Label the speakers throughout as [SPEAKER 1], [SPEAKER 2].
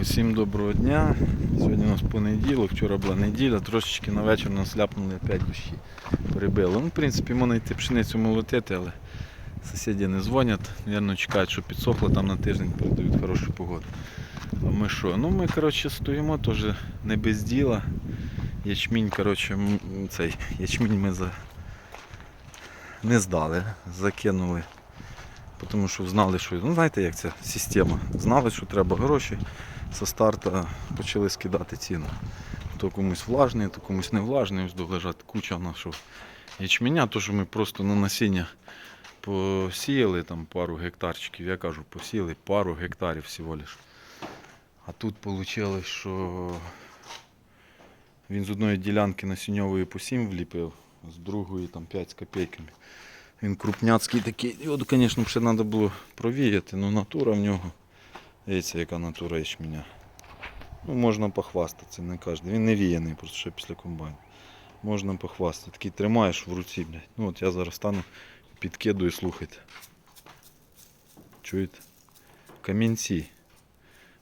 [SPEAKER 1] Усім доброго дня. Сьогодні у нас понеділок, вчора була неділя, трошечки на вечір нас ляпнули опять дощі. Перебило. Ну, в принципі, можна йти пшеницю молотити, але сусіди не дзвонять. Навірно, чекають, що підсохло, там на тиждень передають хорошу погоду. А ми що? Ну ми коротше стоїмо теж не без діла. Ячмінь, коротше, цей ячмінь ми за... не здали, закинули. Тому що знали, що ну знаєте, як ця система. Знали, що треба гроші. Со старту почали скидати ціну. То комусь влажний, то комусь не влажний. Ось лежать куча нашого ячменя, то що ми просто на насіння посіяли там пару гектарчиків. Я кажу, посіяли пару гектарів всього лиш. А тут вийшло, що він з одної ділянки насінньової по 7 вліпив, з другої там 5 з копійками. Він крупняцький такий. Його, звісно, ще треба було провіяти, але натура в нього. Дивіться, яка натура ячменя. Ну, можна похвастатися, не кожен. Він не віяний, просто ще після комбайну. Можна похвастати. Такий тримаєш в руці, блядь. Ну от я зараз стану, підкидую, слухайте. Чуєте? Камінці.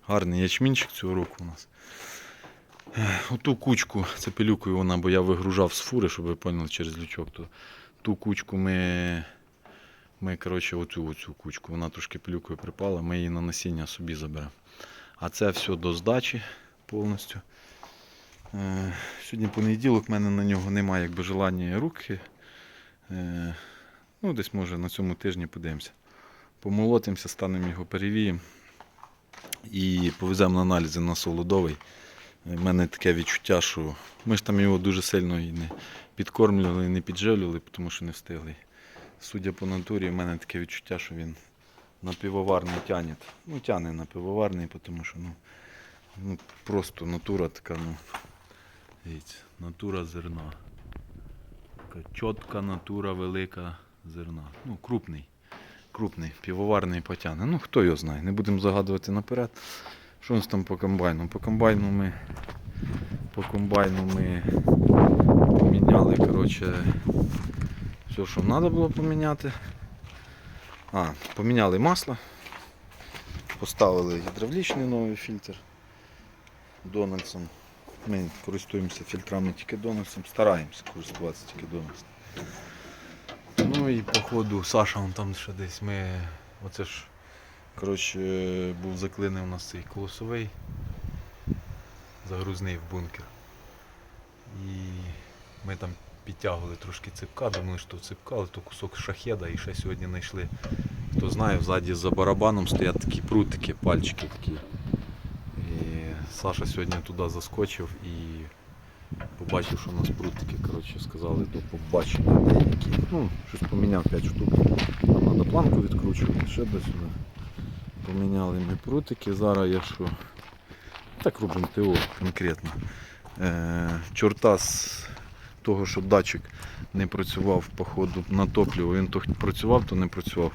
[SPEAKER 1] Гарний ячмінчик цього року у нас. Оту кучку, це пилюкою вона, бо я вигружав з фури, щоб ви поняли через лючок. То ту кучку ми, ми коротше, оцю, оцю кучку, вона трошки пилюкою припала, ми її на насіння собі заберемо. А це все до здачі повністю. Е, Сьогодні понеділок, в мене на нього немає якби желання і руки. Е, Ну, десь може на цьому тижні подивимося. Помолотимося, станемо його перевіємо і повеземо на аналізи на солодовий. У мене таке відчуття, що ми ж там його дуже сильно і не підкормлювали, і не підживлювали, тому що не встигли. Судя по натурі, в мене таке відчуття, що він на пивоварний тягне. Ну, тягне на пивоварний, тому що ну, ну, просто натура така, ну, дивіться, натура зерна. Така чітка натура велика зерна. Ну, крупний. Крупний, півоварний потягне. Ну, хто його знає, не будемо загадувати наперед. Що у нас там по комбайну? По комбайну ми, по комбайну ми поміняли, коротше, все, що треба було поміняти. А, поміняли масло, поставили гідравлічний новий фільтр Дональдсом. Ми користуємося фільтрами тільки Дональдсом, стараємося користуватися тільки Дональдсом. Ну і по ходу Саша он там ще десь ми. Оце ж коротше, був заклинив у нас цей колосовий, загрузний в бункер. І ми там підтягували трошки ципка, думали, що ципка, але то кусок шахеда і ще сьогодні знайшли. Хто знає, ззаді за барабаном стоять такі прутики, пальчики такі. І Саша сьогодні туди заскочив і побачив, що у нас прутики, коротше, сказали до побачення деякі. Ну, щось поміняв 5 штук. Там треба планку відкручувати, ще десь. Поміняли ми прутики. Зараз я що. Так робимо ТО конкретно. Е, чорта з того, що датчик не працював по ходу на топливо, він то працював, то не працював.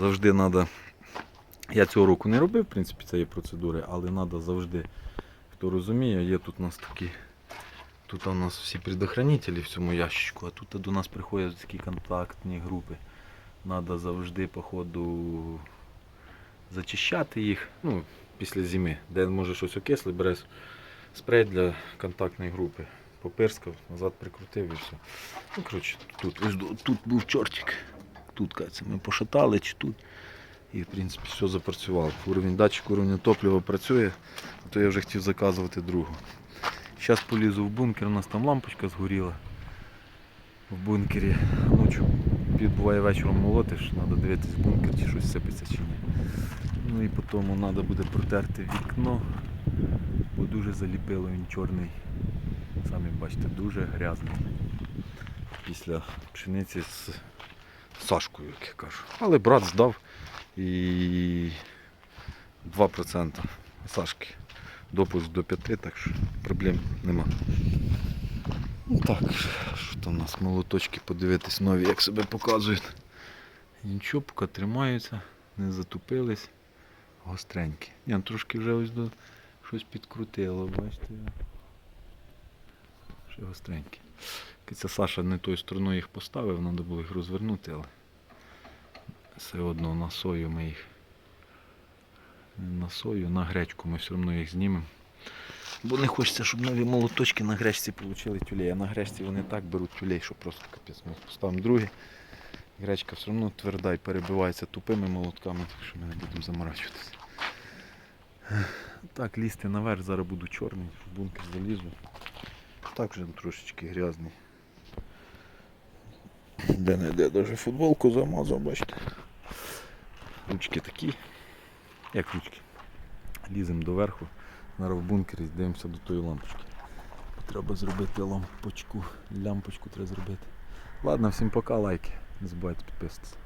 [SPEAKER 1] Завжди треба. Я цього року не робив, в принципі, цієї процедури, але треба завжди, хто розуміє, є тут у нас такі. Тут у нас всі предохранителі в цьому ящичку, а тут до нас приходять такі контактні групи. Треба завжди по ходу зачищати їх ну, після зими, де може щось окисле, береш спрей для контактної групи. Попирскав, назад прикрутив і все. Ну, коротше, тут, тут був чортик. Тут кажеться, ми пошатали чи тут. І в принципі все запрацювало. Уровень датчик уровня топлива працює, то я вже хотів заказувати другу. Зараз полізу в бункер, у нас там лампочка згоріла в бункері. Ночі буває вечором молотиш, треба дивитись бункер, чи щось сипеться чи ні. Ну і потім треба буде протерти вікно, бо дуже заліпило він чорний. Самі бачите, дуже грязний. Після пшениці з Сашкою, як я кажу. Але брат здав і 2% Сашки. Допуск до 5, так що проблем нема. Ну так, що там у нас молоточки подивитись нові, як себе показують. Поки тримаються, не затупились. Гостренькі. Ні, ну трошки вже ось до щось підкрутило, бачите. Гостренькі. Це Саша не тою стороною їх поставив, треба було їх розвернути, але все одно на сою ми їх на сою, на гречку ми все одно їх знімемо. Бо не хочеться, щоб нові молоточки на гречці отримали тюлей. А на гречці вони так беруть тюлей, що просто капець. Ми поставимо другий. Гречка все одно тверда і перебивається тупими молотками, так що ми не будемо заморачуватися. Так, лізти наверх, зараз буду чорний, в бункер залізу. Так вже трошечки грязний. Де не де, навіть футболку замазав, бачите. Ручки такі. Як ручки? Ліземо доверху. Зараз в бункері дивимося до тої лампочки. Треба зробити лампочку. Лямпочку треба зробити. Ладно, всім пока, лайки. Не забувайте підписуватися.